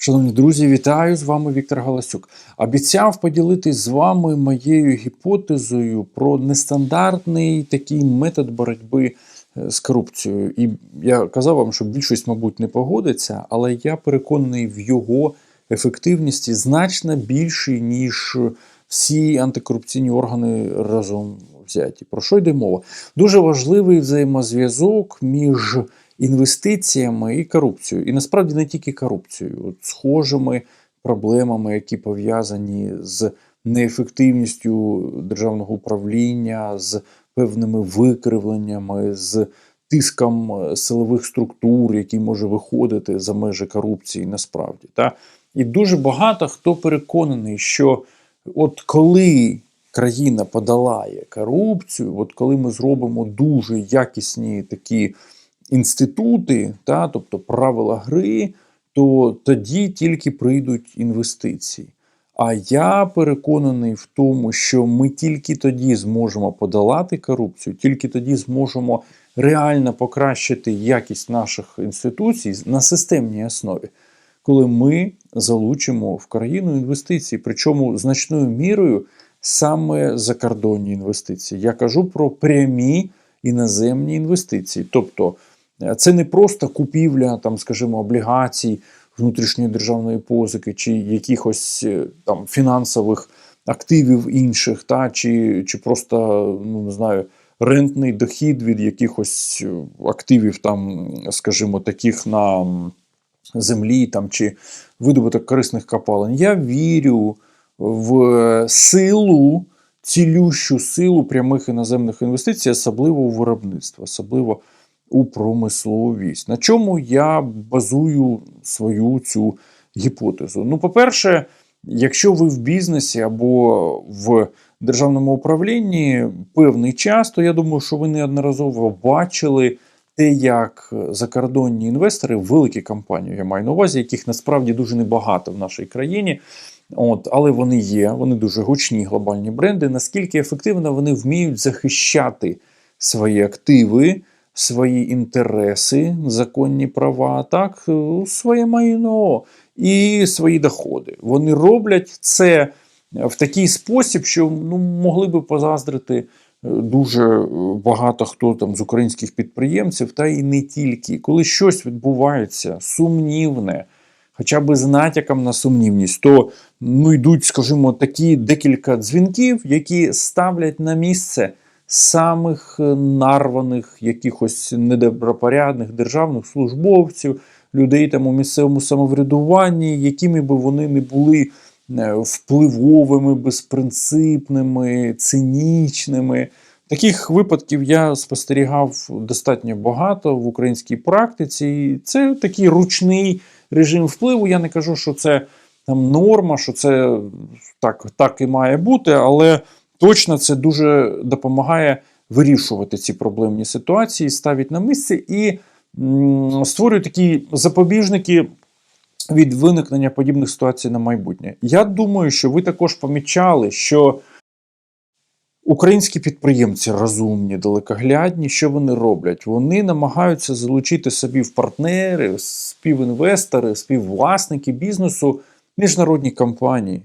Шановні друзі, вітаю з вами Віктор Галасюк. Обіцяв поділитись з вами моєю гіпотезою про нестандартний такий метод боротьби е, з корупцією. І я казав вам, що більшість, мабуть, не погодиться, але я переконаний в його ефективності значно більший, ніж всі антикорупційні органи разом взяті. Про що йде мова? Дуже важливий взаємозв'язок між інвестиціями і корупцією. І насправді не тільки корупцією, от схожими проблемами, які пов'язані з неефективністю державного управління, з певними викривленнями, з тиском е, силових структур, який може виходити за межі корупції, насправді. Та? І дуже багато хто переконаний, що от коли країна подолає корупцію, от коли ми зробимо дуже якісні такі інститути, та, тобто правила гри, то тоді тільки прийдуть інвестиції. А я переконаний в тому, що ми тільки тоді зможемо подолати корупцію, тільки тоді зможемо реально покращити якість наших інституцій на системній основі, коли ми залучимо в країну інвестиції, причому значною мірою саме закордонні інвестиції. Я кажу про прямі іноземні інвестиції. Тобто це не просто купівля, там, скажімо, облігацій внутрішньої державної позики чи якихось е, там фінансових активів інших, та, чи, чи просто ну, не знаю, рентний дохід від якихось е, активів, там, скажімо, таких на землі там, чи видобуток корисних копалин. Я вірю в силу, цілющу силу прямих іноземних інвестицій, особливо у виробництво, особливо у промисловість. На чому я базую свою цю гіпотезу? Ну, по-перше, якщо ви в бізнесі або в державному управлінні певний час, то я думаю, що ви неодноразово бачили те, як закордонні інвестори, великі компанії, я маю на увазі, яких насправді дуже небагато в нашій країні. От, але вони є, вони дуже гучні глобальні бренди. Наскільки ефективно вони вміють захищати свої активи, свої інтереси, законні права, так, е, своє майно і свої доходи. Вони роблять це в такий спосіб, що ну, могли би позаздрити е, дуже е, багато хто там з українських підприємців, та і не тільки. Коли щось відбувається сумнівне, хоча б з натяком на сумнівність, то ну, йдуть, скажімо, такі декілька дзвінків, які ставлять на місце самих е, нарваних, якихось недобропорядних державних службовців, людей там у місцевому самоврядуванні, якими би вони не були е, впливовими, безпринципними, цинічними. Таких випадків я спостерігав достатньо багато в українській практиці. Це такий ручний режим впливу. Я не кажу, що це там норма, що це так, так і має бути, але точно це дуже допомагає вирішувати ці проблемні ситуації, ставить на місце і створює такі запобіжники. Від виникнення подібних ситуацій на майбутнє. Я думаю, що ви також помічали, що Українські підприємці розумні, далекоглядні, що вони роблять? Вони намагаються залучити собі в партнери, співінвестори, співвласники бізнесу міжнародні компанії,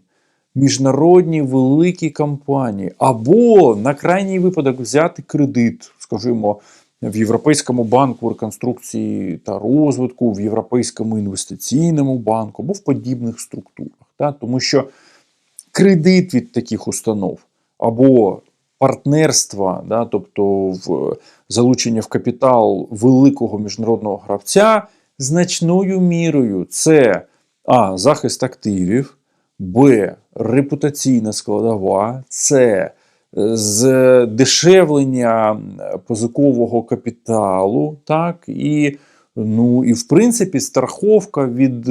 міжнародні великі компанії, або на крайній випадок взяти кредит, скажімо, в Європейському банку реконструкції та розвитку, в Європейському інвестиційному банку або в подібних структурах. Та? Тому що кредит від таких установ або партнерства, да, тобто в залучення в капітал великого міжнародного гравця, значною мірою це а. Захист активів, Б. Репутаційна складова, С. Здешевлення позикового капіталу, так, і, ну, і в принципі, страховка від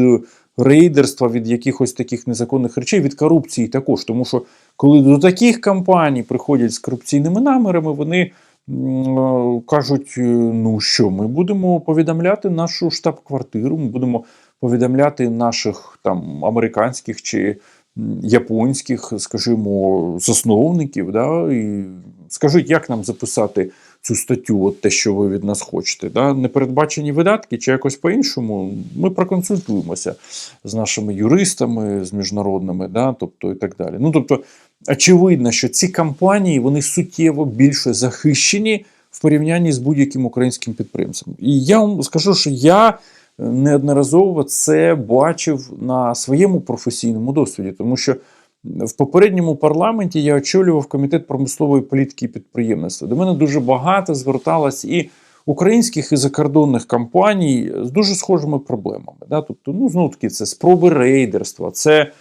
рейдерства, від якихось таких незаконних речей, від корупції також. Тому що коли до таких компаній приходять з корупційними намірами, вони кажуть: ну що, ми будемо повідомляти нашу штаб-квартиру, ми будемо повідомляти наших там американських чи японських, скажімо, засновників. Да, і Скажіть, як нам записати цю статтю, от те, що ви від нас хочете. Да? Непередбачені видатки чи якось по-іншому. Ми проконсультуємося з нашими юристами, з міжнародними, да? тобто і так далі. Ну тобто, очевидно, що ці компанії вони суттєво більше захищені в порівнянні з будь-яким українським підприємцем. І я вам скажу, що я неодноразово це бачив на своєму професійному досвіді, тому що в попередньому парламенті я очолював комітет промислової політики і підприємництва. До мене дуже багато зверталось і українських і закордонних компаній з дуже схожими проблемами. Да? Тобто, ну знову таки, це спроби рейдерства, це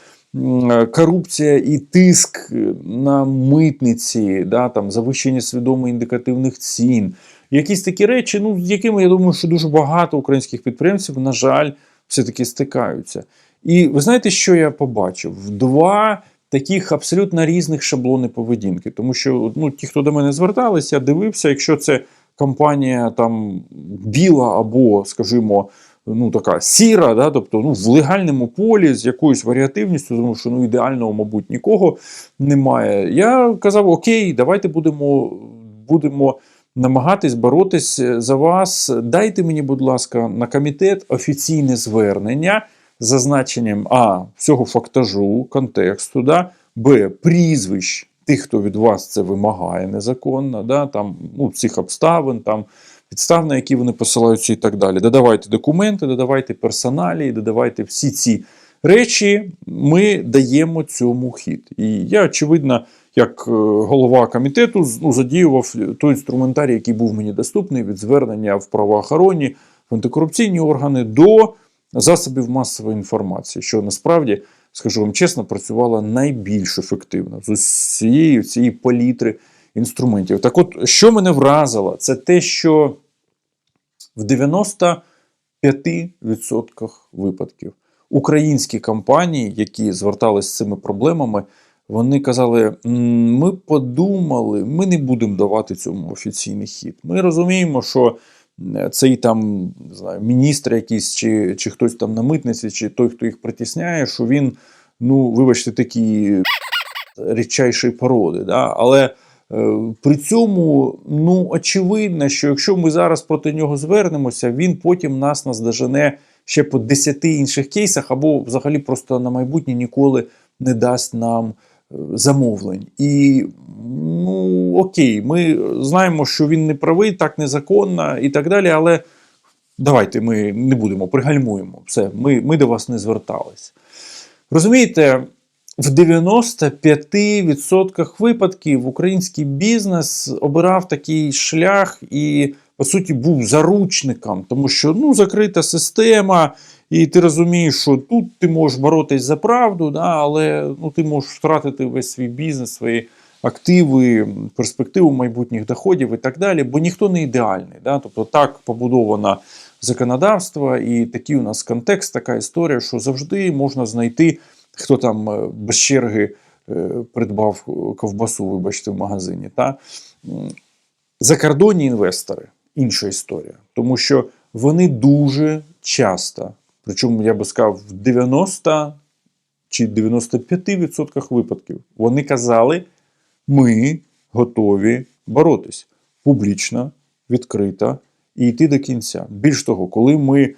корупція і тиск на митниці, да? там, завищення свідомо індикативних цін. Якісь такі речі, ну, з якими я думаю, що дуже багато українських підприємців, на жаль, все-таки стикаються. І ви знаєте, що я побачив? Два таких абсолютно різних шаблони поведінки. Тому що ну, ті, хто до мене звертались, я дивився, якщо це компанія там біла або, скажімо, ну така сіра, да, тобто ну, в легальному полі з якоюсь варіативністю, тому що ну, ідеального, мабуть, нікого немає. Я казав: Окей, давайте будемо, будемо намагатись боротись за вас. Дайте мені, будь ласка, на комітет офіційне звернення з зазначенням А. Всього фактажу, контексту, да, Б. Прізвищ тих, хто від вас це вимагає незаконно, да, там, ну, цих обставин, там, підстав, на які вони посилаються і так далі. Додавайте документи, додавайте персоналі, додавайте всі ці речі, ми даємо цьому хід. І я, очевидно, як е, голова комітету ну, задіював той інструментарій, який був мені доступний від звернення в правоохоронні, в антикорупційні органи до засобів масової інформації, що насправді, скажу вам чесно, працювала найбільш ефективно з усієї цієї палітри інструментів. Так от, що мене вразило, це те, що в 95% випадків українські компанії, які зверталися з цими проблемами, вони казали: ми подумали, ми не будемо давати цьому офіційний хід. Ми розуміємо, що е, цей там не знаю, міністр якийсь, чи, чи хтось там на митниці, чи той, хто їх притісняє, що він, ну, вибачте, такий рідчайшої породи. Да? Але е, при цьому, ну, очевидно, що якщо ми зараз проти нього звернемося, він потім нас наздожене ще по 10 інших кейсах, або взагалі просто на майбутнє ніколи не дасть нам е, замовлень. І ну окей, ми знаємо, що він не правий, так незаконно і так далі, але давайте ми не будемо, пригальмуємо. Все, ми, ми до вас не звертались. Розумієте, в 95% випадків український бізнес обирав такий шлях і, по суті, був заручником, тому що ну, закрита система, і ти розумієш, що тут ти можеш боротись за правду, да, але ну, ти можеш втратити весь свій бізнес, свої активи, перспективу майбутніх доходів і так далі, бо ніхто не ідеальний. Да? Тобто так побудовано законодавство, і такий у нас контекст, така історія, що завжди можна знайти, хто там е, без черги е, придбав ковбасу, вибачте, в магазині. Та? Закордонні інвестори інша історія, тому що вони дуже часто, причому я би сказав, в 90 чи 95% випадків вони казали, ми готові боротись публічно, відкрито і йти до кінця. Більш того, коли ми е,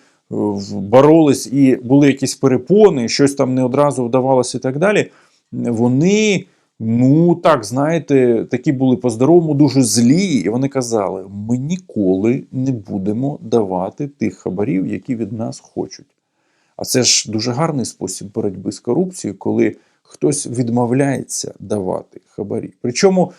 боролись і були якісь перепони, щось там не одразу вдавалося і так далі, вони, ну так, знаєте, такі були по-здоровому дуже злі, і вони казали: ми ніколи не будемо давати тих хабарів, які від нас хочуть. А це ж дуже гарний спосіб боротьби з корупцією, коли хтось відмовляється давати хабарі. Причому.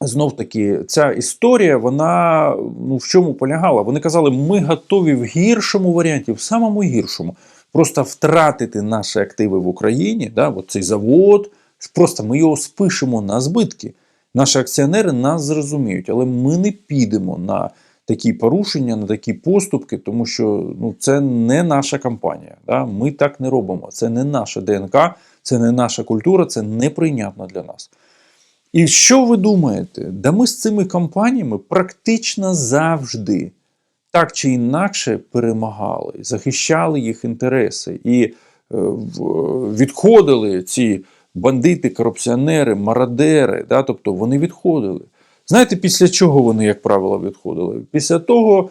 Знов таки, ця історія, вона ну, в чому полягала? Вони казали, ми готові в гіршому варіанті, в самому гіршому, просто втратити наші активи в Україні, да, от цей завод, просто ми його спишемо на збитки. Наші акціонери нас зрозуміють, але ми не підемо на такі порушення, на такі поступки, тому що ну, це не наша компанія. Да? Ми так не робимо. Це не наша ДНК, це не наша культура, це неприйнятно для нас. І що ви думаєте? Да ми з цими компаніями практично завжди так чи інакше перемагали, захищали їх інтереси і е, відходили ці бандити, корупціонери, мародери. Да? Тобто вони відходили. Знаєте, після чого вони, як правило, відходили? Після того,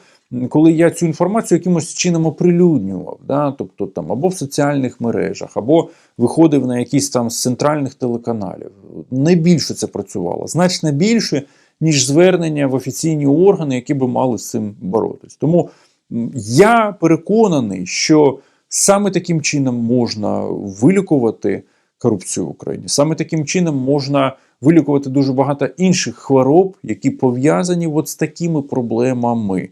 коли я цю інформацію якимось чином оприлюднював, да? тобто там або в соціальних мережах, або виходив на якісь там з центральних телеканалів. Найбільше це працювало, значно більше, ніж звернення в офіційні органи, які би мали з цим боротись. Тому я переконаний, що саме таким чином можна вилікувати корупцію в Україні. Саме таким чином можна вилікувати дуже багато інших хвороб, які пов'язані от з такими проблемами.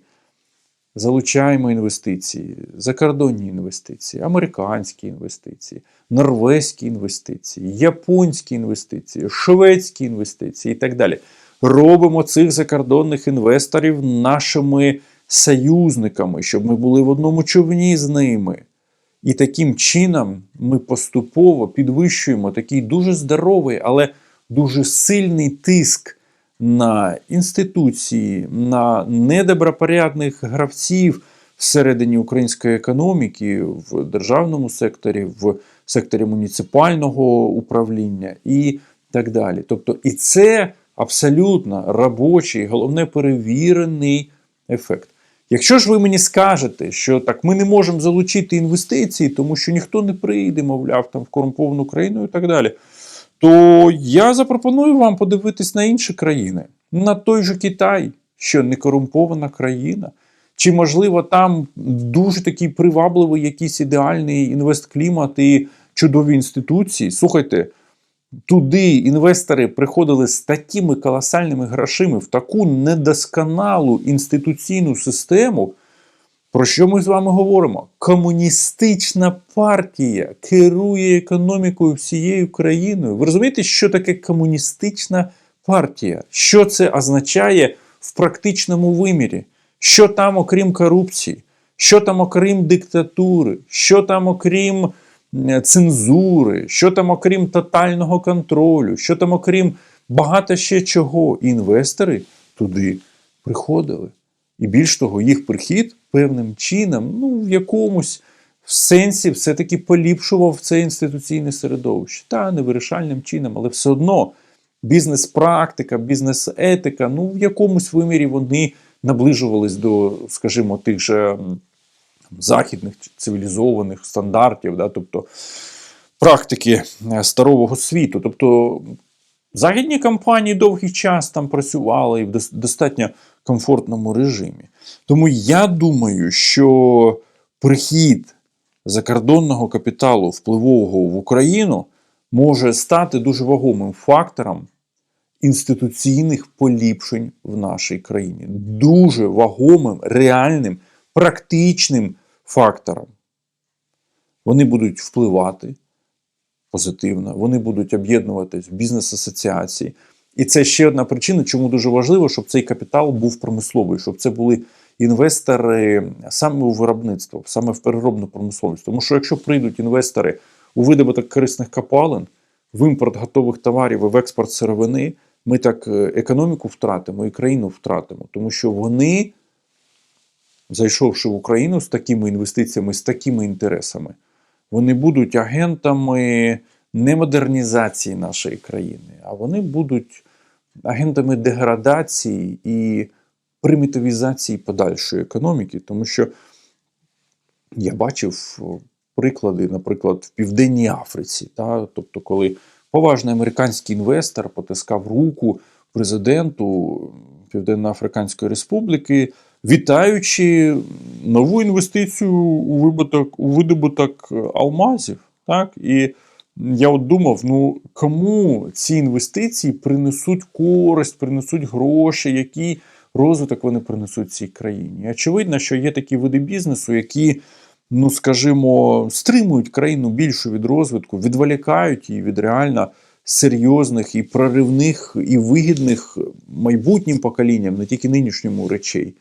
Залучаємо інвестиції, закордонні інвестиції, американські інвестиції, норвезькі інвестиції, японські інвестиції, шведські інвестиції і так далі. Робимо цих закордонних інвесторів нашими союзниками, щоб ми були в одному човні з ними. І таким чином ми поступово підвищуємо такий дуже здоровий, але дуже сильний тиск на інституції, на недобропорядних гравців всередині української економіки, в державному секторі, в секторі муніципального управління і так далі. Тобто, і це абсолютно робочий, головне перевірений ефект. Якщо ж ви мені скажете, що так ми не можемо залучити інвестиції, тому що ніхто не прийде, мовляв, там в корумповану країну і так далі, то я запропоную вам подивитись на інші країни, на той же Китай, що не корумпована країна. Чи, можливо, там дуже такий привабливий якийсь ідеальний інвестклімат і чудові інституції? Слухайте, туди інвестори приходили з такими колосальними грошима в таку недосконалу інституційну систему. Про що ми з вами говоримо? Комуністична партія керує економікою всією країною. Ви розумієте, що таке комуністична партія? Що це означає в практичному вимірі? Що там, окрім корупції? Що там, окрім диктатури? Що там, окрім цензури? Що там, окрім тотального контролю? Що там, окрім багато ще чого? Інвестори туди приходили. І більш того, їх прихід певним чином, ну, в якомусь сенсі, все-таки поліпшував це інституційне середовище. Та не вирішальним чином, але все одно бізнес-практика, бізнес-етика, ну, в якомусь вимірі вони наближувались до, скажімо, тих же західних цивілізованих стандартів, да, тобто практики е, старового світу. Тобто Західні компанії довгий час там працювали і в достатньо комфортному режимі. Тому я думаю, що прихід закордонного капіталу впливового в Україну може стати дуже вагомим фактором інституційних поліпшень в нашій країні. Дуже вагомим, реальним, практичним фактором. Вони будуть впливати позитивно, вони будуть об'єднуватись в бізнес-асоціації. І це ще одна причина, чому дуже важливо, щоб цей капітал був промисловий, щоб це були інвестори саме у виробництво, саме в переробну промисловість. Тому що якщо прийдуть інвестори у видобуток корисних копалин, в імпорт готових товарів і в експорт сировини, ми так е, економіку втратимо і країну втратимо, тому що вони, зайшовши в Україну з такими інвестиціями, з такими інтересами, вони будуть агентами не модернізації нашої країни, а вони будуть агентами деградації і примітивізації подальшої економіки, тому що я бачив приклади, наприклад, в Південній Африці, та, тобто, коли поважний американський інвестор потискав руку президенту Південно-Африканської Республіки, вітаючи нову інвестицію у видобуток, у видобуток алмазів. Так? І я от думав: ну кому ці інвестиції принесуть користь, принесуть гроші, який розвиток вони принесуть цій країні? Очевидно, що є такі види бізнесу, які, ну скажімо, стримують країну більше від розвитку, відволікають її від реально серйозних і проривних, і вигідних майбутнім поколінням, не тільки нинішньому речей.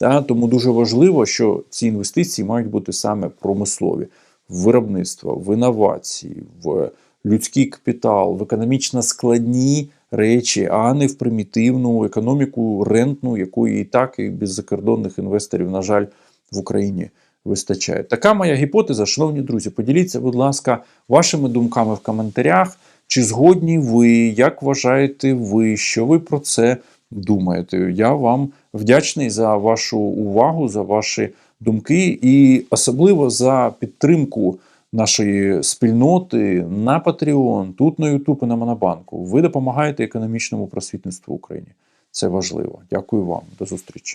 Та, тому дуже важливо, що ці інвестиції мають бути саме промислові в виробництво, в інновації, в людський капітал, в економічно складні речі, а не в примітивну економіку рентну, якої і так і без закордонних інвесторів, на жаль, в Україні вистачає. Така моя гіпотеза, шановні друзі. Поділіться, будь ласка, вашими думками в коментарях. Чи згодні ви? Як вважаєте ви? Що ви про це думаєте? Я вам вдячний за вашу увагу, за ваші думки і особливо за підтримку нашої спільноти на Patreon, тут на YouTube і на Монобанку. Ви допомагаєте економічному просвітництву в Україні. Це важливо. Дякую вам. До зустрічі.